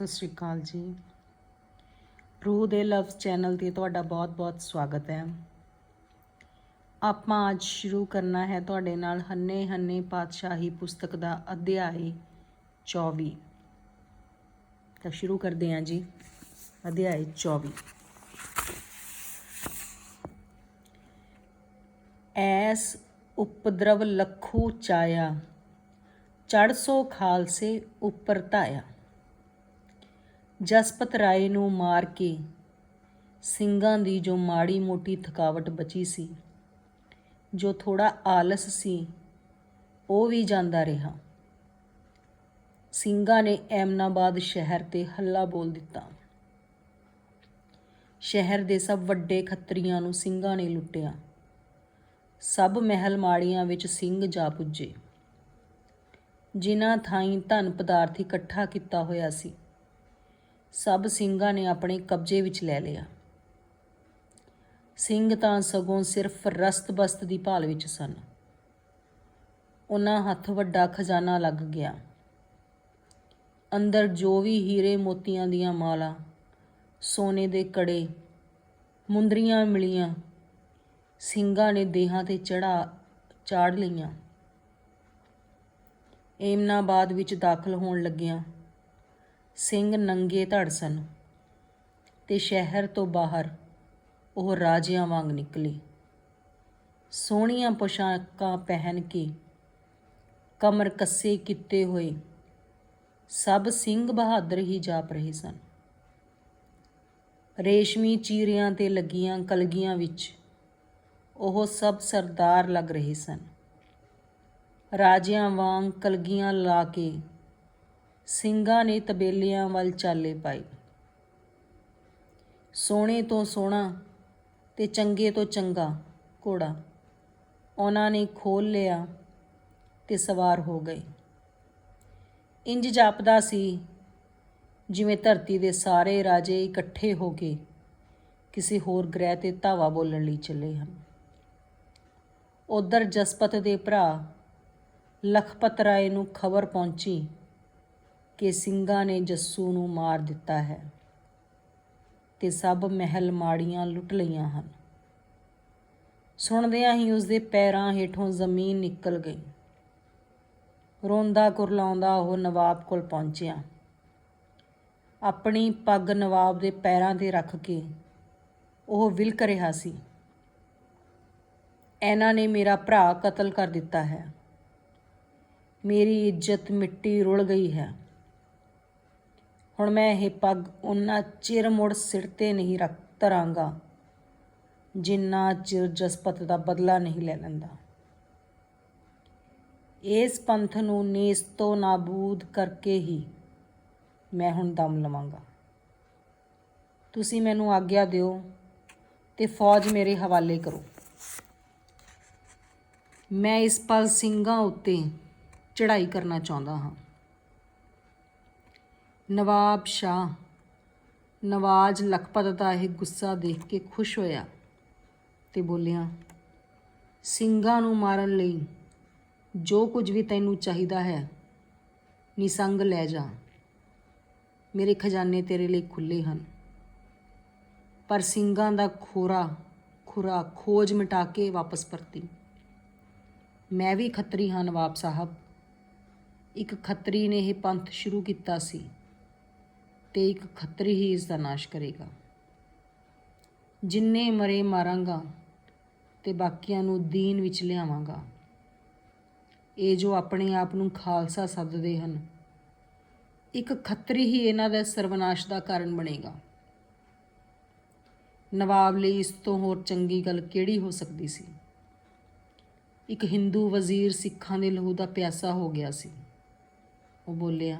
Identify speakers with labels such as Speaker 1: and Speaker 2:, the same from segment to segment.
Speaker 1: ਸਤਿ ਸ਼੍ਰੀ ਅਕਾਲ ਜੀ। ਰੂਹ ਦੇ ਲਵਸ ਚੈਨਲ ਤੇ ਤੁਹਾਡਾ ਬਹੁਤ-ਬਹੁਤ ਸਵਾਗਤ ਹੈ। ਆਪਾਂ ਅੱਜ ਸ਼ੁਰੂ ਕਰਨਾ ਹੈ ਤੁਹਾਡੇ ਨਾਲ ਹੰਨੇ ਹੰਨੇ ਪਾਤਸ਼ਾਹੀ ਪੁਸਤਕ ਦਾ ਅਧਿਆਇ 24 ਤਾਂ ਸ਼ੁਰੂ ਕਰਦੇ ਹਾਂ ਜੀ, ਅਧਿਆਇ 24 ਐਸ ਉਪਦਰਵ ਲਖੂ ਚਾਇਆ ਚੜ ਸੋ ਖਾਲਸੇ ਉੱਪਰ ਧਾਇਆ। ਜਸਪਤ ਰਾਏ ਨੂੰ ਮਾਰ ਕੇ ਸਿੰਘਾਂ ਦੀ ਜੋ ਮਾੜੀ ਮੋਟੀ ਥਕਾਵਟ ਬਚੀ ਸੀ, ਜੋ ਥੋੜਾ ਆਲਸ ਸੀ, ਉਹ ਵੀ ਜਾਂਦਾ ਰਿਹਾ। ਸਿੰਘਾਂ ਨੇ ਐਮਨਾਬਾਦ ਸ਼ਹਿਰ ਤੇ ਹੱਲਾ ਬੋਲ ਦਿੱਤਾ। ਸ਼ਹਿਰ ਦੇ ਸਭ ਵੱਡੇ ਖੱਤਰੀਆਂ ਨੂੰ ਸਿੰਘਾਂ ਨੇ ਲੁੱਟਿਆ। ਸਭ ਮਹਿਲ ਮਾੜੀਆਂ ਵਿੱਚ ਸਿੰਘ ਜਾ ਪੁੱਜੇ। ਜਿਨ੍ਹਾਂ ਥਾਈਂ ਧਨ ਪਦਾਰਥ ਇਕੱਠਾ ਕੀਤਾ ਹੋਇਆ ਸੀ। ਸਭ ਸਿੰਘਾਂ ਨੇ ਆਪਣੇ ਕਬਜ਼ੇ ਵਿੱਚ ਲੈ ਲਿਆ। ਸਿੰਘ ਤਾਂ ਸਗੋਂ ਸਿਰਫ ਰਸਤ-ਬਸਤ ਦੀ ਭਾਲ ਵਿੱਚ ਸਨ। ਉਹਨਾਂ ਹੱਥ ਵੱਡਾ ਖਜ਼ਾਨਾ ਲੱਗ ਗਿਆ। ਅੰਦਰ ਜੋ ਵੀ ਹੀਰੇ ਮੋਤੀਆਂ ਦੀਆਂ ਮਾਲਾ, ਸੋਨੇ ਦੇ ਕੜੇ, ਮੁੰਦਰੀਆਂ ਮਿਲੀਆਂ, ਸਿੰਘਾਂ ਨੇ ਦੇਹਾਂ ਤੇ ਚੜਾ ਚਾੜ ਲਈਆਂ। ਏਮਨਾਬਾਦ ਵਿੱਚ ਦਾਖਲ ਹੋਣ ਲੱਗਿਆਂ ਸਿੰਘ ਨੰਗੇ ਧੜ ਸਨ ਤੇ ਸ਼ਹਿਰ ਤੋਂ ਬਾਹਰ ਉਹ ਰਾਜਿਆਂ ਵਾਂਗ ਨਿਕਲੇ। ਸੋਹਣੀਆਂ ਪੋਸ਼ਾਕਾਂ ਪਹਿਨ ਕੇ ਕਮਰ ਕੱਸੇ ਕੀਤੇ ਹੋਏ ਸਭ ਸਿੰਘ ਬਹਾਦਰ ਹੀ ਜਾਪ ਰਹੇ ਸਨ। ਰੇਸ਼ਮੀ ਚੀਰਿਆਂ ਤੇ ਲੱਗੀਆਂ ਕਲਗੀਆਂ ਵਿੱਚ ਉਹ ਸਭ ਸਰਦਾਰ ਲੱਗ ਰਹੇ ਸਨ। ਰਾਜਿਆਂ ਵਾਂਗ ਕਲਗੀਆਂ ਲਾ ਕੇ ਸਿੰਘਾਂ ਨੇ ਤਬੇਲਿਆਂ ਵੱਲ ਚਾਲੇ ਪਾਈ ਸੋਹਣੇ ਤੋਂ ਸੋਹਣਾ ਤੇ ਚੰਗੇ ਤੋਂ ਚੰਗਾ ਘੋੜਾ ਉਹਨਾਂ ਨੇ ਖੋਲ ਲਿਆ ਤੇ ਸਵਾਰ ਹੋ ਗਏ। ਇੰਜ ਜਾਪਦਾ ਸੀ ਜਿਵੇਂ ਧਰਤੀ ਦੇ ਸਾਰੇ ਰਾਜੇ ਇਕੱਠੇ ਹੋ ਕੇ ਕਿਸੇ ਹੋਰ ਗ੍ਰਹਿ ਤੇ ਧਾਵਾ ਬੋਲਣ ਲਈ ਚੱਲੇ ਹਨ। ਉਧਰ ਜਸਪਤ ਦੇ ਭਰਾ ਲਖਪਤ ਰਾਏ ਨੂੰ ਖਬਰ ਪਹੁੰਚੀ ਕਿ ਸਿੰਘਾਂ ਨੇ ਜੱਸੂ ਨੂੰ ਮਾਰ ਦਿੱਤਾ ਹੈ ਤੇ ਸਭ ਮਹਿਲ ਮਾੜੀਆਂ ਲੁੱਟ ਲਈਆਂ ਹਨ। ਸੁਣਦਿਆਂ ਹੀ ਉਸਦੇ ਪੈਰਾਂ ਹੇਠੋਂ ਜ਼ਮੀਨ ਨਿਕਲ ਗਈ। ਰੋਂਦਾ ਕੁਰਲਾਉਂਦਾ ਉਹ ਨਵਾਬ ਕੋਲ ਪਹੁੰਚਿਆ। ਆਪਣੀ ਪੱਗ ਨਵਾਬ ਦੇ ਪੈਰਾਂ ਤੇ ਰੱਖ ਕੇ ਉਹ ਵਿਲਕ ਰਿਹਾ ਸੀ। ਇਹਨਾਂ ਨੇ ਮੇਰਾ ਭਰਾ ਕਤਲ ਕਰ ਦਿੱਤਾ ਹੈ। ਮੇਰੀ ਇੱਜ਼ਤ ਮਿੱਟੀ ਰੁਲ ਗਈ ਹੈ। ਹੁਣ ਮੈਂ ਇਹ ਪੱਗ ਉਹਨਾਂ ਚਿਰ ਮੁੜ ਸਿਰ ਤੇ ਨਹੀਂ ਰੱਖ ਧਰਾਂਗਾ। ਜਿੰਨਾ ਚਿਰ ਜਸਪਤ ਦਾ ਬਦਲਾ ਨਹੀਂ ਲੈ ਲੈਂਦਾ। ਇਸ ਪੰਥ ਨੂੰ ਨੇਸ ਤੋਂ ਨਾਬੂਦ ਕਰਕੇ ਹੀ ਮੈਂ ਹੁਣ ਦਮ ਲਵਾਂਗਾ। ਤੁਸੀਂ ਮੈਨੂੰ ਆਗਿਆ ਦਿਓ ਤੇ ਫੌਜ ਮੇਰੇ ਹਵਾਲੇ ਕਰੋ। ਮੈਂ ਇਸ ਪਲ ਸਿੰਘਾਂ ਉੱਤੇ ਚੜ੍ਹਾਈ ਕਰਨਾ ਚਾਹੁੰਦਾ ਹਾਂ। ਨਵਾਬ ਸ਼ਾਹ। ਨਵਾਜ ਲਖਪਤ ਦਾ ਇਹ ਗੁੱਸਾ ਦੇਖ ਕੇ ਖੁਸ਼ ਹੋਇਆ ਤੇ ਬੋਲਿਆ, ਸਿੰਘਾਂ ਨੂੰ ਮਾਰਨ ਲਈ ਜੋ ਕੁਝ ਵੀ ਤੈਨੂੰ ਚਾਹੀਦਾ ਹੈ, ਨਿਸੰਗ ਲੈ ਜਾ। ਮੇਰੇ ਖਜ਼ਾਨੇ ਤੇਰੇ ਲਈ ਖੁੱਲੇ ਹਨ। ਪਰ ਸਿੰਘਾਂ ਦਾ ਖੋਰਾ, ਖੁਰਾ, ਖੋਜ ਮਿਟਾ ਕੇ ਵਾਪਸ ਪਰਤੀ। ਮੈਂ ਵੀ ਖੱਤਰੀ ਹਾਂ ਨਵਾਬ ਸਾਹਿਬ। ਇੱਕ ਖੱਤਰੀ ਨੇ ਇਹ ਪੰਥ ਸ਼ੁਰੂ ਕੀਤਾ ਸੀ। ਤੇ ਇੱਕ ਖੱਤਰੀ ਹੀ ਇਸ ਦਾ ਨਾਸ਼ ਕਰੇਗਾ। ਜਿੰਨੇ ਮਰੇ ਮਾਰਾਂਗਾ ਤੇ ਬਾਕੀਆਂ ਨੂੰ ਦੀਨ ਵਿੱਚ ਲਿਆਵਾਂਗਾ। ਇਹ ਜੋ ਆਪਣੇ ਆਪ ਨੂੰ ਖਾਲਸਾ ਸੱਦਦੇ ਹਨ, ਇੱਕ ਖੱਤਰੀ ਹੀ ਇਹਨਾਂ ਦਾ ਸਰਵਨਾਸ਼ ਦਾ ਕਾਰਨ ਬਣੇਗਾ। ਨਵਾਬ ਲਈ ਇਸ ਤੋਂ ਹੋਰ ਚੰਗੀ ਗੱਲ ਕਿਹੜੀ ਹੋ ਸਕਦੀ ਸੀ? ਇੱਕ ਹਿੰਦੂ ਵਜ਼ੀਰ ਸਿੱਖਾਂ ਦੇ ਲਹੂ ਦਾ ਪਿਆਸਾ ਹੋ ਗਿਆ ਸੀ। ਉਹ ਬੋਲਿਆ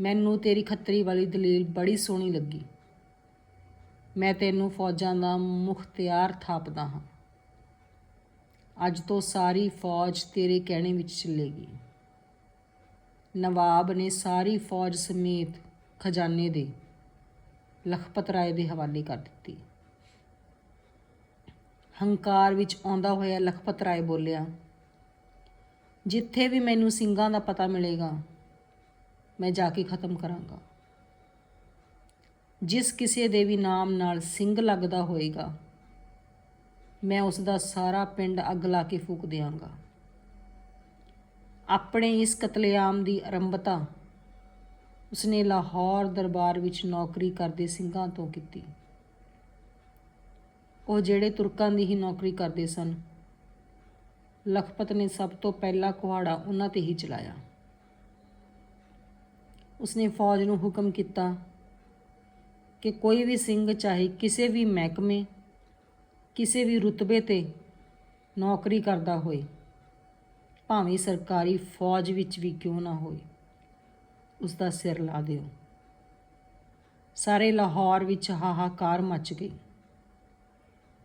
Speaker 1: ਮੈਨੂੰ ਤੇਰੀ ਖੱਤਰੀ ਵਾਲੀ ਦਲੀਲ ਬੜੀ ਸੋਹਣੀ ਲੱਗੀ। ਮੈਂ ਤੈਨੂੰ ਫੌਜਾਂ ਦਾ ਮੁਖਤਿਆਰ ਥਾਪਦਾ ਹਾਂ। ਅੱਜ ਤੋਂ ਸਾਰੀ ਫੌਜ ਤੇਰੇ ਕਹਿਣੇ ਵਿੱਚ ਚੱਲੇਗੀ। ਨਵਾਬ ਨੇ ਸਾਰੀ ਫੌਜ ਸਮੇਤ ਖਜ਼ਾਨੇ ਦੇ ਲਖਪਤ ਰਾਏ ਦੇ ਹਵਾਲੇ ਕਰ ਦਿੱਤੀ। ਹੰਕਾਰ ਵਿੱਚ ਆਉਂਦਾ ਹੋਇਆ ਲਖਪਤ ਰਾਏ ਬੋਲਿਆ, ਜਿੱਥੇ ਵੀ ਮੈਨੂੰ ਸਿੰਘਾਂ ਦਾ ਪਤਾ ਮਿਲੇਗਾ ਮੈਂ ਜਾ ਕੇ ਖਤਮ ਕਰਾਂਗਾ। ਜਿਸ ਕਿਸੇ ਦੇ ਵੀ ਨਾਮ ਨਾਲ ਸਿੰਘ ਲੱਗਦਾ ਹੋਏਗਾ, ਮੈਂ ਉਸ ਦਾ ਸਾਰਾ ਪਿੰਡ ਅੱਗ ਲਾ ਕੇ ਫੂਕ ਦਿਆਂਗਾ। ਆਪਣੇ ਇਸ ਕਤਲੇਆਮ ਦੀ ਆਰੰਭਤਾ ਉਸਨੇ ਲਾਹੌਰ ਦਰਬਾਰ ਵਿੱਚ ਨੌਕਰੀ ਕਰਦੇ ਸਿੰਘਾਂ ਤੋਂ ਕੀਤੀ। ਉਹ ਜਿਹੜੇ ਤੁਰਕਾਂ ਦੀ ਹੀ ਨੌਕਰੀ ਕਰਦੇ ਸਨ, ਲਖਪਤ ਨੇ ਸਭ ਤੋਂ ਪਹਿਲਾ ਕੁਹਾੜਾ ਉਹਨਾਂ ਤੇ ਹੀ ਚਲਾਇਆ। ਉਸਨੇ ਫੌਜ ਨੂੰ ਹੁਕਮ ਕੀਤਾ ਕਿ ਕੋਈ ਵੀ ਸਿੰਘ ਚਾਹੇ ਕਿਸੇ ਵੀ ਮਹਿਕਮੇ, ਕਿਸੇ ਵੀ ਰੁਤਬੇ ਤੇ ਨੌਕਰੀ ਕਰਦਾ ਹੋਏ, ਭਾਵੇਂ ਸਰਕਾਰੀ ਫੌਜ ਵਿੱਚ ਵੀ ਕਿਉਂ ਨਾ ਹੋਏ ਉਸ ਦਾ ਸਿਰ ਲਾ ਦਿਓ। ਸਾਰੇ ਲਾਹੌਰ ਵਿੱਚ ਹਾਹਾਕਾਰ ਮਚ ਗਈ।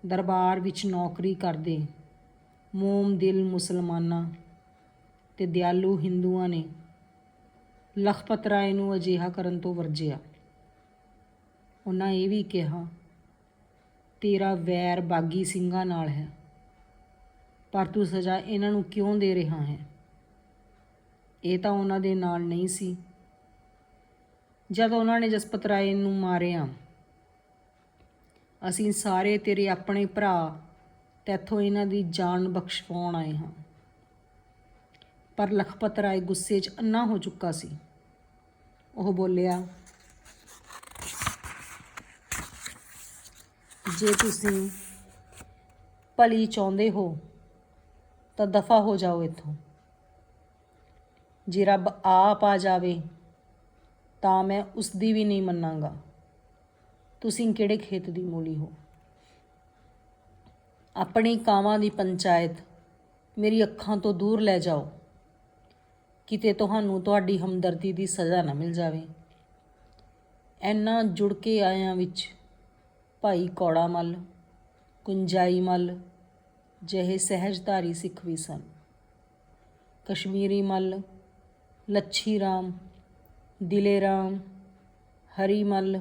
Speaker 1: ਦਰਬਾਰ ਵਿੱਚ ਨੌਕਰੀ ਕਰਦੇ ਮੋਮ ਦਿਲ ਮੁਸਲਮਾਨਾਂ ਤੇ ਦਿਆਲੂ ਹਿੰਦੂਆਂ ਨੇ ਲਖਪਤ ਰਾਏ ਨੂੰ ਅਜਿਹਾ ਕਰਨ ਤੋਂ ਵਰਜਿਆ। ਉਹਨਾਂ ਇਹ ਵੀ ਕਿਹਾ, ਤੇਰਾ ਵੈਰ ਬਾਗੀ ਸਿੰਘਾਂ ਨਾਲ ਹੈ, ਪਰ ਤੂੰ ਸਜ਼ਾ ਇਹਨਾਂ ਨੂੰ ਕਿਉਂ ਦੇ ਰਿਹਾ ਹੈ? ਇਹ ਤਾਂ ਉਹਨਾਂ ਦੇ ਨਾਲ ਨਹੀਂ ਸੀ। ਜਦ ਉਹਨਾਂ ਨੇ ਜਸਪਤ ਰਾਏ ਨੂੰ ਮਾਰਿਆ, ਅਸੀਂ ਸਾਰੇ ਤੇਰੇ ਆਪਣੇ ਭਰਾ ਤੈਥੋਂ ਇਹਨਾਂ ਦੀ ਜਾਨ ਬਖਸ਼ਵਾਉਣ ਆਏ ਹਾਂ। ਪਰ ਲਖਪਤ ਰਾਏ ਗੁੱਸੇ 'ਚ ਅੰਨਾ ਹੋ ਚੁੱਕਾ ਸੀ। ਉਹ ਬੋਲਿਆ, ਜੇ ਤੁਸੀਂ ਭਲੀ ਚਾਹੁੰਦੇ ਹੋ, ਤਾਂ ਦਫਾ ਹੋ ਜਾਓ ਇੱਥੋਂ। ਜੇ ਰੱਬ ਆਪ ਆ ਜਾਵੇ, ਤਾਂ ਮੈਂ ਉਸ ਦੀ ਵੀ ਨਹੀਂ ਮੰਨਾਂਗਾ। ਤੁਸੀਂ ਕਿਹੜੇ ਖੇਤ ਦੀ ਮੂਲੀ ਹੋ? ਆਪਣੀ ਕਾਵਾਂ ਦੀ ਪੰਚਾਇਤ ਮੇਰੀ ਅੱਖਾਂ ਤੋਂ ਦੂਰ ਲੈ ਜਾਓ। ਕਿਤੇ ਤੁਹਾਨੂੰ ਤੁਹਾਡੀ ਹਮਦਰਦੀ ਦੀ ਸਜ਼ਾ ਨਾ ਮਿਲ ਜਾਵੇ। ਐਨਾ ਜੁੜ ਕੇ ਆਇਆਂ ਵਿੱਚ ਭਾਈ ਕੌੜਾ ਮੱਲ ਕੁੰਜਾਈ ਮੱਲ, ਜਿਹੇ ਸਹਿਜਧਾਰੀ ਸਿੱਖ ਵੀ ਸਨ। ਕਸ਼ਮੀਰੀ ਮੱਲ, ਲੱਛੀ ਰਾਮ, ਦਿਲੇ ਰਾਮ, ਹਰੀ ਮੱਲ,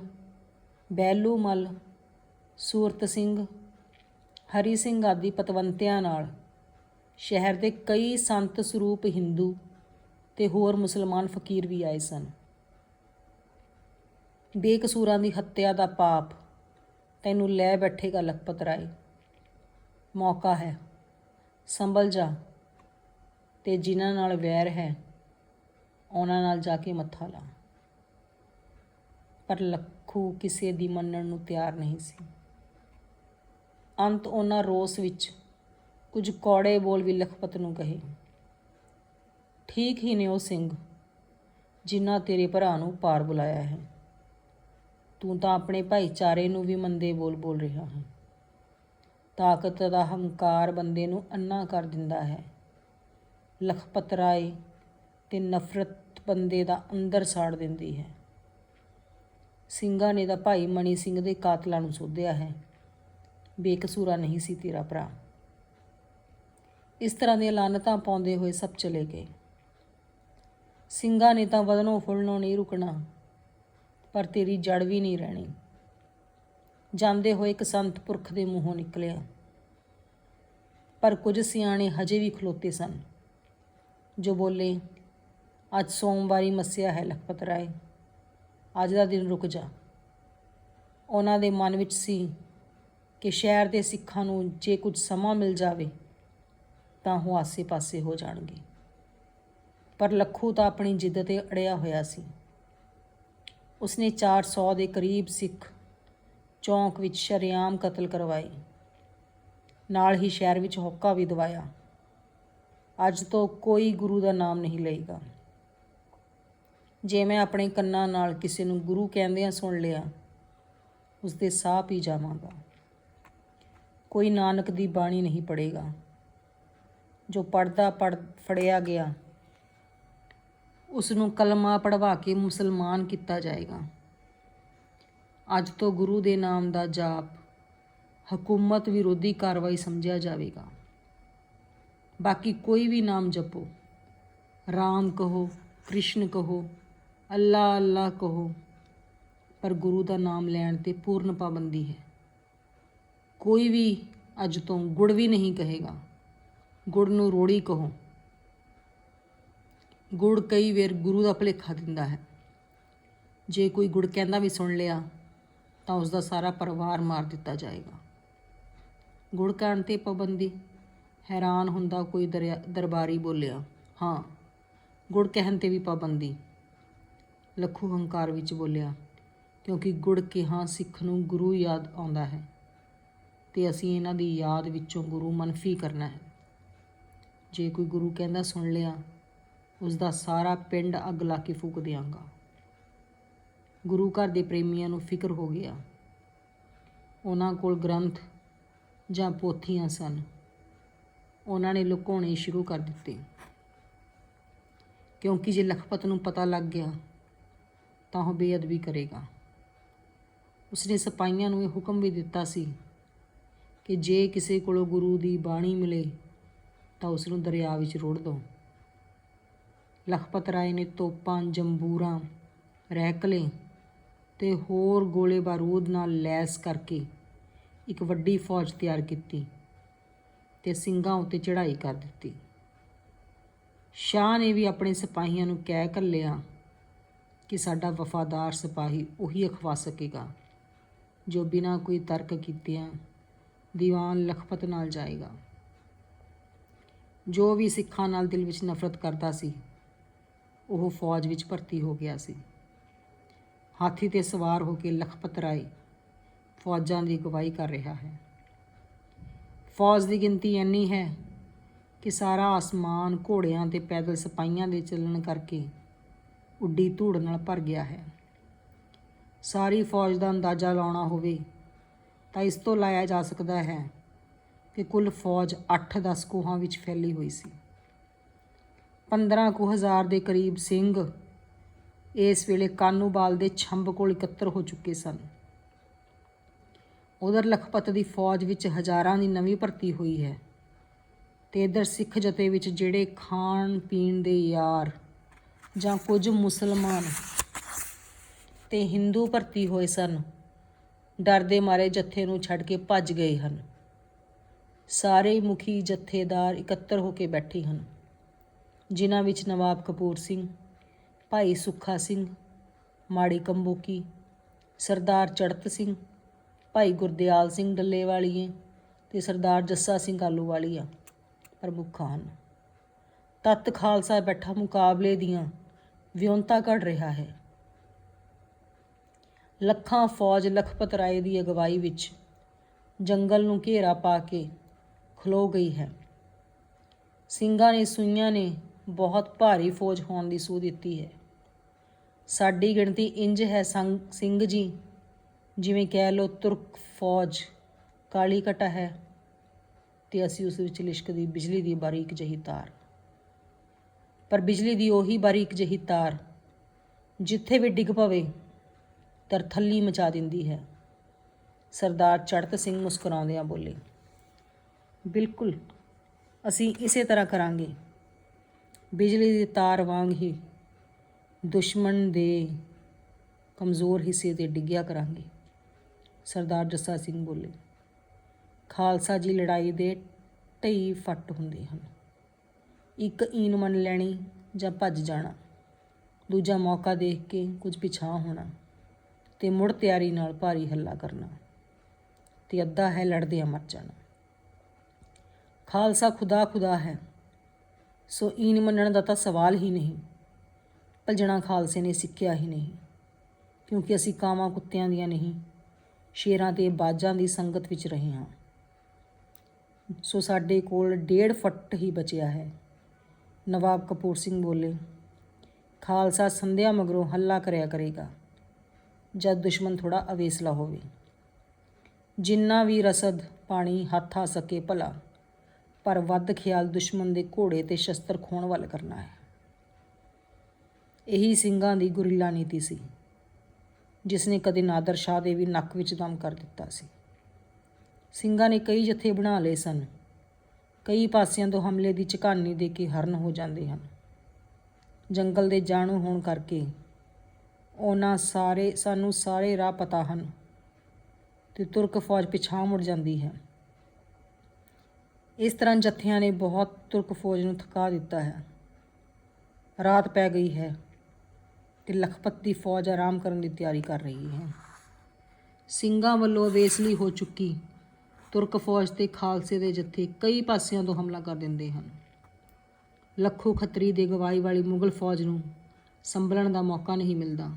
Speaker 1: ਬੈਲੂ ਮੱਲ, ਸੂਰਤ ਸਿੰਘ, ਹਰੀ ਸਿੰਘ ਆਦਿ ਪਤਵੰਤਿਆਂ ਨਾਲ ਸ਼ਹਿਰ ਦੇ ਕਈ ਸੰਤ ਸਰੂਪ ਹਿੰਦੂ ਤੇ ਹੋਰ ਮੁਸਲਮਾਨ ਫਕੀਰ ਵੀ ਆਏ ਸਨ। ਬੇਕਸੂਰਾਂ ਦੀ ਹੱਤਿਆ ਦਾ ਪਾਪ। ਤੈਨੂੰ ਲੈ ਬੈਠੇਗਾ ਲਖਪਤ ਰਾਏ। ਮੌਕਾ ਹੈ। ਸੰਭਲ ਜਾ। ਤੇ ਜਿਨ੍ਹਾਂ ਨਾਲ ਵੈਰ ਹੈ, ਉਹਨਾਂ ਨਾਲ ਜਾ ਕੇ ਮੱਥਾ ਲਾ। ਪਰ ਲੱਖੂ ਕਿਸੇ ਦੀ ਮੰਨਣ ਨੂੰ ਤਿਆਰ ਨਹੀਂ ਸੀ। ਅੰਤ ਉਹਨਾਂ ਰੋਸ ਵਿੱਚ ਕੁਝ ਕੌੜੇ ਬੋਲ ਵੀ ਲਖਪਤ ਨੂੰ ਕਹੇ। ਠੀਕ ਹੀ ਨੇ ਉਹ ਸਿੰਘ, ਜਿਨ੍ਹਾਂ ਤੇਰੇ ਭਰਾ ਨੂੰ ਪਾਰ ਬੁਲਾਇਆ ਹੈ। ਤੂੰ ਤਾਂ ਆਪਣੇ ਭਾਈਚਾਰੇ ਨੂੰ ਵੀ ਮੰਦੇ ਬੋਲ ਬੋਲ ਰਿਹਾ ਹੈ। ਤਾਕਤ ਦਾ ਹੰਕਾਰ ਬੰਦੇ ਨੂੰ ਅੰਨਾ ਕਰ ਦਿੰਦਾ ਹੈ। ਲਖਪਤ ਰਾਏ ਤੇ ਨਫ਼ਰਤ ਬੰਦੇ ਦਾ ਅੰਦਰ ਸਾੜ ਦਿੰਦੀ ਹੈ। ਸਿੰਘਾਂ ਨੇ ਤਾਂ ਭਾਈ ਮਣੀ ਸਿੰਘ ਦੇ ਕਾਤਲਾਂ ਨੂੰ ਸੋਧਿਆ ਹੈ। ਬੇਕਸੂਰਾ ਨਹੀਂ ਸੀ ਤੇਰਾ ਭਰਾ। ਇਸ ਤਰ੍ਹਾਂ ਦੀਆਂ ਲਾਨਤਾਂ ਪਾਉਂਦੇ ਹੋਏ ਸਭ ਚਲੇ ਗਏ। ਸਿੰਘਾਂ ਨੇ ਤਾਂ ਵਧਣੋਂ ਫੁੱਲਣੋਂ ਨਹੀਂ ਰੁਕਣਾ, ਪਰ ਤੇਰੀ ਜੜ ਵੀ ਨਹੀਂ ਰਹਿਣੀ। ਜਾਂਦੇ ਹੋਏ ਇੱਕ ਸੰਤ ਪੁਰਖ ਦੇ ਮੂੰਹੋਂ ਨਿਕਲਿਆ। ਪਰ ਕੁਝ ਸਿਆਣੇ ਹਜੇ ਵੀ ਖਲੋਤੇ ਸਨ, ਜੋ ਬੋਲੇ, ਅੱਜ ਸੋਮਵਾਰੀ ਮੱਸਿਆ ਹੈ ਲਖਪਤ ਰਾਏ, ਅੱਜ ਦਾ ਦਿਨ ਰੁਕ ਜਾ। ਉਹਨਾਂ ਦੇ ਮਨ ਵਿੱਚ ਸੀ ਕਿ ਸ਼ਹਿਰ ਦੇ ਸਿੱਖਾਂ ਨੂੰ ਜੇ ਕੁਝ ਸਮਾਂ ਮਿਲ ਜਾਵੇ, ਤਾਂ ਉਹ ਆਸੇ-ਪਾਸੇ ਹੋ ਜਾਣਗੇ। ਪਰ ਲੱਖੂ ਤਾਂ ਆਪਣੀ ਜਿੱਦ ਤੇ ਅੜਿਆ ਹੋਇਆ ਸੀ। ਉਸਨੇ 400 ਦੇ ਕਰੀਬ ਸਿੱਖ ਚੌਂਕ ਵਿੱਚ ਸ਼ਰੇਆਮ ਕਤਲ ਕਰਵਾਏ। ਨਾਲ ਹੀ ਸ਼ਹਿਰ ਵਿੱਚ ਹੋਕਾ ਵੀ ਦਵਾਇਆ। ਅੱਜ ਤੋਂ ਕੋਈ ਗੁਰੂ ਦਾ ਨਾਮ ਨਹੀਂ ਲਏਗਾ। ਜੇ ਮੈਂ ਆਪਣੇ ਕੰਨਾਂ ਨਾਲ ਕਿਸੇ ਨੂੰ ਗੁਰੂ ਕਹਿੰਦਿਆਂ ਸੁਣ ਲਿਆ ਉਸ ਦੇ ਸਾਹ ਪੀ ਜਾਵਾਂਗਾ। ਕੋਈ ਨਾਨਕ ਦੀ ਬਾਣੀ ਨਹੀਂ ਪੜੇਗਾ ਜੋ ਪੜਦਾ ਪੜ ਫੜਿਆ ਗਿਆ ਉਸ ਨੂੰ ਕਲਮਾ ਪੜਵਾ ਕੇ ਮੁਸਲਮਾਨ ਕੀਤਾ ਜਾਏਗਾ। ਅੱਜ ਤੋਂ ਗੁਰੂ ਦੇ ਨਾਮ ਦਾ ਜਾਪ ਹਕੂਮਤ ਵਿਰੋਧੀ ਕਾਰਵਾਈ ਸਮਝਿਆ ਜਾਵੇਗਾ। ਬਾਕੀ ਕੋਈ ਵੀ ਨਾਮ ਜਪੋ, ਰਾਮ ਕਹੋ, ਕ੍ਰਿਸ਼ਨ ਕਹੋ, ਅੱਲਾ ਅੱਲਾ ਕਹੋ, ਪਰ ਗੁਰੂ ਦਾ ਨਾਮ ਲੈਣ ਤੇ ਪੂਰਨ ਪਾਬੰਦੀ ਹੈ। ਕੋਈ ਵੀ ਅੱਜ ਤੋਂ ਗੁੜ ਵੀ ਨਹੀਂ ਕਹੇਗਾ। ਗੁੜ ਨੂੰ ਰੋੜੀ ਕਹੋ। ਗੁੜ ਕਈ ਵਾਰ ਗੁਰੂ ਦਾ ਭੁਲੇਖਾ ਦਿੰਦਾ ਹੈ। ਜੇ ਕੋਈ ਗੁੜ ਕਹਿੰਦਾ ਵੀ ਸੁਣ ਲਿਆ, ਤਾਂ ਉਸ ਦਾ ਸਾਰਾ ਪਰਿਵਾਰ ਮਾਰ ਦਿੱਤਾ ਜਾਏਗਾ। ਗੁੜ ਕਹਿਣ ਤੇ ਪਾਬੰਦੀ, ਹੈਰਾਨ ਹੁੰਦਾ ਕੋਈ ਦਰਿਆ- ਦਰਬਾਰੀ ਬੋਲਿਆ, ਹਾਂ। ਗੁੜ ਕਹਿਣ ਤੇ ਵੀ ਪਾਬੰਦੀ। ਲੱਖੂ ਹੰਕਾਰ ਵਿੱਚ ਬੋਲਿਆ, ਕਿਉਂਕਿ ਗੁੜ ਕਿਹਾ ਸਿੱਖ ਨੂੰ ਗੁਰੂ ਯਾਦ ਆਉਂਦਾ ਹੈ, ਤੇ ਅਸੀਂ ਇਹਨਾਂ ਦੀ ਯਾਦ ਵਿੱਚੋਂ ਗੁਰੂ ਮਨਫੀ ਕਰਨਾ ਹੈ। ਜੇ ਕੋਈ ਗੁਰੂ ਕਹਿੰਦਾ ਸੁਣ ਲਿਆ ਉਸ ਦਾ ਸਾਰਾ ਪਿੰਡ ਅੱਗ ਲਾ ਕੇ ਫੂਕ ਦਿਆਂਗਾ। ਗੁਰੂ ਘਰ ਦੇ ਪ੍ਰੇਮੀਆਂ ਨੂੰ ਫਿਕਰ ਹੋ ਗਿਆ। ਉਹਨਾਂ ਕੋਲ ਗ੍ਰੰਥ ਜਾਂ ਪੋਥੀਆਂ ਸਨ। ਉਹਨਾਂ ਨੇ ਲੁਕਾਉਣੇ ਸ਼ੁਰੂ ਕਰ ਦਿੱਤੇ। ਕਿਉਂਕਿ ਜੇ ਲਖਪਤ ਨੂੰ ਪਤਾ ਲੱਗ ਗਿਆ, ਤਾਂ ਉਹ ਬੇਅਦਬੀ ਕਰੇਗਾ। ਉਸਨੇ ਸਿਪਾਹੀਆਂ ਨੂੰ ਇਹ ਹੁਕਮ ਵੀ ਦਿੱਤਾ ਸੀ ਕਿ ਜੇ ਕਿਸੇ ਕੋਲੋਂ ਗੁਰੂ ਦੀ ਬਾਣੀ ਮਿਲੇ, ਤਾਂ ਉਸ ਨੂੰ ਦਰਿਆ ਵਿੱਚ ਰੋੜ ਦਿਓ। ਲਖਪਤ ਰਾਏ ਨੇ ਤੋਪਾਂ, ਜੰਬੂਰਾਂ ਰਹਿਕਲੇ ਤੇ ਹੋਰ ਗੋਲੇ ਬਾਰੂਦ ਨਾਲ ਲੈਸ ਕਰਕੇ ਇੱਕ ਵੱਡੀ ਫੌਜ ਤਿਆਰ ਕੀਤੀ ਤੇ ਸਿੰਘਾਂ ਉੱਤੇ ਚੜ੍ਹਾਈ ਕਰ ਦਿੱਤੀ। ਸ਼ਾਹ ਨੇ ਵੀ ਆਪਣੇ ਸਿਪਾਹੀਆਂ ਨੂੰ ਕਹਿ ਘੱਲਿਆ ਕਿ ਸਾਡਾ ਵਫਾਦਾਰ ਸਿਪਾਹੀ ਉਹੀ ਅਖਵਾ ਸਕੇਗਾ ਜੋ ਬਿਨਾਂ ਕੋਈ ਤਰਕ ਕੀਤਿਆਂ ਦੀਵਾਨ ਲਖਪਤ ਨਾਲ ਜਾਏਗਾ। ਜੋ ਵੀ ਸਿੱਖਾਂ ਨਾਲ ਦਿਲ ਵਿੱਚ ਨਫ਼ਰਤ ਕਰਦਾ ਸੀ ਉਹ ਫੌਜ ਵਿੱਚ ਭਰਤੀ ਹੋ ਗਿਆ ਸੀ। ਹਾਥੀ ਤੇ ਸਵਾਰ ਹੋ ਕੇ ਲਖਪਤ ਰਾਏ ਫੌਜਾਂ ਦੀ ਅਗਵਾਈ ਕਰ ਰਿਹਾ ਹੈ। ਫੌਜ ਦੀ ਗਿਣਤੀ ਇੰਨੀ ਹੈ ਕਿ ਸਾਰਾ ਆਸਮਾਨ ਘੋੜਿਆਂ ਤੇ ਪੈਦਲ ਸਿਪਾਹੀਆਂ ਦੇ ਚੱਲਣ ਕਰਕੇ ਉੱਡੀ ਧੂੜ ਨਾਲ ਭਰ ਗਿਆ ਹੈ। ਸਾਰੀ ਫੌਜ ਦਾ ਅੰਦਾਜ਼ਾ ਲਾਉਣਾ ਹੋਵੇ ਤਾਂ ਇਸ ਤੋਂ ਲਾਇਆ ਜਾ ਸਕਦਾ ਹੈ ਕਿ ਕੁੱਲ ਫੌਜ 8-10 ਕੋਹਾਂ ਵਿੱਚ ਫੈਲੀ ਹੋਈ ਸੀ। 15 ਕੁ ਹਜ਼ਾਰ ਦੇ ਕਰੀਬ ਸਿੰਘ ਇਸ ਵੇਲੇ ਕਾਨੂੰਬਾਲ ਦੇ ਛੰਬ ਕੋਲ ਇਕੱਤਰ ਹੋ ਚੁੱਕੇ ਸਨ। ਉਧਰ ਲਖਪਤ ਦੀ ਫੌਜ ਵਿੱਚ ਹਜ਼ਾਰਾਂ ਦੀ ਨਵੀਂ ਭਰਤੀ ਹੋਈ ਹੈ ਤੇ ਇਧਰ ਸਿੱਖ ਜਥੇ ਵਿੱਚ ਜਿਹੜੇ ਖਾਣ ਪੀਣ ਦੇ ਯਾਰ ਜਾਂ ਕੁਝ ਮੁਸਲਮਾਨ ਤੇ ਹਿੰਦੂ ਭਰਤੀ ਹੋਏ ਸਨ ਡਰਦੇ ਮਾਰੇ ਜਥੇ ਨੂੰ ਛੱਡ ਕੇ ਭੱਜ ਗਏ ਹਨ। ਸਾਰੇ ਮੁਖੀ ਜਥੇਦਾਰ ਇਕੱਤਰ ਹੋ ਕੇ ਬੈਠੇ ਹਨ। ਜਿਨ੍ਹਾਂ ਵਿੱਚ ਨਵਾਬ ਕਪੂਰ ਸਿੰਘ, ਭਾਈ ਸੁੱਖਾ ਸਿੰਘ, ਮਾੜੀ ਕੰਬੋਕੀ, ਸਰਦਾਰ ਚੜਤ ਸਿੰਘ, ਭਾਈ ਗੁਰਦਿਆਲ ਸਿੰਘ ਡੱਲੇਵਾਲੀਏ ਤੇ ਸਰਦਾਰ ਜੱਸਾ ਸਿੰਘ ਆਲੂਵਾਲੀਆ ਪ੍ਰਮੁੱਖ ਹਨ। ਤਤ ਖਾਲਸਾ ਬੈਠਾ ਮੁਕਾਬਲੇ ਦੀਆਂ ਵਿਉਂਤਾ ਘੜ ਰਿਹਾ ਹੈ। ਲੱਖਾਂ ਫੌਜ ਲਖਪਤ ਰਾਏ ਦੀ ਅਗਵਾਈ ਵਿੱਚ ਜੰਗਲ ਨੂੰ ਘੇਰਾ ਪਾ ਕੇ ਖਲੋ ਗਈ ਹੈ। ਸਿੰਘਾਂ ਨੇ ਸੂਈਆਂ ਨੇ ਬਹੁਤ ਭਾਰੀ ਫੌਜ ਹੋਣ ਦੀ ਸੂਹ ਦਿੱਤੀ ਹੈ। ਸਾਡੀ ਗਿਣਤੀ ਇੰਜ ਹੈ ਸੰਗ- ਸਿੰਘ ਜੀ, ਜਿਵੇਂ ਕਹਿ ਲੋ ਤੁਰਕ ਫੌਜ ਕਾਲੀ ਕਟਾ ਹੈ ਤੇ ਅਸੀਂ ਉਸ ਵਿੱਚ ਲਿਸ਼ਕਦੀ ਬਿਜਲੀ ਦੀ ਬਾਰੀਕ ਜਹੀ ਤਾਰ। ਪਰ ਬਿਜਲੀ ਦੀ ਉਹੀ ਬਾਰੀਕ ਜਹੀ ਤਾਰ ਜਿੱਥੇ ਵੀ ਡਿੱਗ ਪਵੇ ਤਰਥੱਲੀ ਮਚਾ ਦਿੰਦੀ ਹੈ। ਸਰਦਾਰ ਚੜਤ ਸਿੰਘ ਮੁਸਕਰਾਉਂਦਿਆਂ ਬੋਲੇ, ਬਿਲਕੁਲ, ਅਸੀਂ ਇਸੇ ਤਰ੍ਹਾਂ ਕਰਾਂਗੇ। ਬਿਜਲੀ ਦੀ ਤਾਰ ਵਾਂਗ ਹੀ ਦੁਸ਼ਮਣ ਦੇ ਕਮਜ਼ੋਰ ਹਿੱਸੇ ਤੇ ਡਿੱਗਿਆ ਕਰਾਂਗੇ। ਸਰਦਾਰ ਜੱਸਾ ਸਿੰਘ ਬੋਲੇ, ਖਾਲਸਾ ਜੀ ਲੜਾਈ ਦੇ ਢਈ ਫੱਟ ਹੁੰਦੇ ਹਨ। ਇੱਕ ਈਨ ਮੰਨ ਲੈਣੀ ਜਾਂ ਭੱਜ ਜਾਣਾ, ਦੂਜਾ ਮੌਕਾ ਦੇਖ ਕੇ ਕੁਝ ਪਿਛਾਂ ਹੋਣਾ ਤੇ ਮੁੜ ਤਿਆਰੀ ਨਾਲ ਭਾਰੀ ਹੱਲਾ ਕਰਨਾ ਤੇ ਅੱਧਾ ਹੈ ਲੜਦਿਆਂ ਮਰ ਜਾਣਾ। ਖਾਲਸਾ ਖੁਦਾ ਖੁਦਾ ਹੈ ਸੋ ਈਨ ਮੰਨਣ ਦਾ ਤਾਂ ਸਵਾਲ ਹੀ ਨਹੀਂ। ਭਜਣਾ ਖਾਲਸੇ ਨੇ ਸਿੱਖਿਆ ਹੀ ਨਹੀਂ। ਕਿਉਂਕਿ ਅਸੀਂ ਕਾਵਾਂ ਕੁੱਤਿਆਂ ਦੀਆਂ ਨਹੀਂ, ਸ਼ੇਰਾਂ ਤੇ ਬਾਜਾਂ ਦੀ ਸੰਗਤ ਵਿੱਚ ਰਹੇ ਹਾਂ। ਸੋ ਸਾਡੇ ਕੋਲ ਡੇਢ ਫੁੱਟ ਹੀ ਬਚਿਆ ਹੈ। ਨਵਾਬ ਕਪੂਰ ਸਿੰਘ ਬੋਲੇ, ਖਾਲਸਾ ਸੰਧਿਆ ਮਗਰੋਂ ਹੱਲਾ ਕਰਿਆ ਕਰੇਗਾ, ਜਦ ਦੁਸ਼ਮਣ ਥੋੜਾ ਅਵੇਸਲਾ ਹੋਵੇ। ਜਿੰਨਾ ਵੀ ਰਸਦ ਪਾਣੀ ਹੱਥ ਆ ਸਕੇ ਭਲਾ। ਪਰ ਵੱਧ ਖਿਆਲ ਦੁਸ਼ਮਣ ਦੇ ਘੋੜੇ ਤੇ ਸ਼ਸਤਰ ਖੋਣ ਵੱਲ ਕਰਨਾ ਹੈ। ਇਹੀ ਸਿੰਘਾਂ ਦੀ ਗੁਰੀਲਾ ਨੀਤੀ ਸੀ ਜਿਸ ਨੇ ਕਦੇ ਨਾਦਰ ਸ਼ਾਹ ਦੇ ਵੀ ਨੱਕ ਵਿੱਚ ਦਮ ਕਰ ਦਿੱਤਾ ਸੀ। ਸਿੰਘਾਂ ਨੇ ਕਈ ਜਥੇ ਬਣਾ ਲਏ ਸਨ। ਕਈ ਪਾਸਿਆਂ ਤੋਂ ਹਮਲੇ ਦੀ ਝਕਾਨੀ ਦੇ ਕੇ ਹਰਨ ਹੋ ਜਾਂਦੇ ਹਨ। ਜੰਗਲ ਦੇ ਜਾਣੂ ਹੋਣ ਕਰਕੇ ਉਹਨਾਂ ਸਾਰੇ, ਸਾਨੂੰ ਸਾਰੇ ਰਾਹ ਪਤਾ ਹਨ ਤੇ ਤੁਰਕ ਫੌਜ ਪਿਛਾਂ ਮੁੜ ਜਾਂਦੀ ਹੈ। ਇਸ ਤਰ੍ਹਾਂ ਜੱਥਿਆਂ ਨੇ ਬਹੁਤ ਤੁਰਕ ਫੌਜ ਨੂੰ ਥਕਾ ਦਿੱਤਾ ਹੈ। ਰਾਤ ਪੈ ਗਈ ਹੈ ਤੇ ਲਖਪਤ ਦੀ ਫੌਜ ਆਰਾਮ ਕਰਨ ਦੀ ਤਿਆਰੀ ਕਰ ਰਹੀ ਹੈ। ਸਿੰਘਾਂ ਵੱਲੋਂ ਅਵੇਸਲੀ ਹੋ ਚੁੱਕੀ ਤੁਰਕ ਫੌਜ ਤੇ ਖਾਲਸੇ ਦੇ ਜੱਥੇ ਕਈ ਪਾਸਿਆਂ ਤੋਂ ਹਮਲਾ ਕਰ ਦਿੰਦੇ ਹਨ। ਲੱਖੋ ਖੱਤਰੀ ਦੇ ਗਵਾਈ ਵਾਲੀ ਮੁਗਲ ਫੌਜ ਨੂੰ ਸੰਭਲਣ ਦਾ ਮੌਕਾ ਨਹੀਂ ਮਿਲਦਾ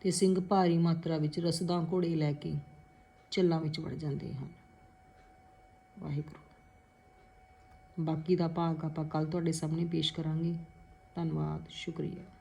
Speaker 1: ਤੇ ਸਿੰਘ ਭਾਰੀ ਮਾਤਰਾ ਵਿੱਚ ਰਸਦਾਂ ਘੋੜੇ ਲੈ ਕੇ ਚੱਲਾਂ ਵਿੱਚ ਵੜ ਜਾਂਦੇ ਹਨ। ਵਾਹਿਗੁਰੂ। ਬਾਕੀ ਦਾ ਭਾਗ ਆਪਾਂ ਕੱਲ ਤੁਹਾਡੇ ਸਾਹਮਣੇ ਪੇਸ਼ ਕਰਾਂਗੇ। ਧੰਨਵਾਦ ਸ਼ੁਕਰੀਆ।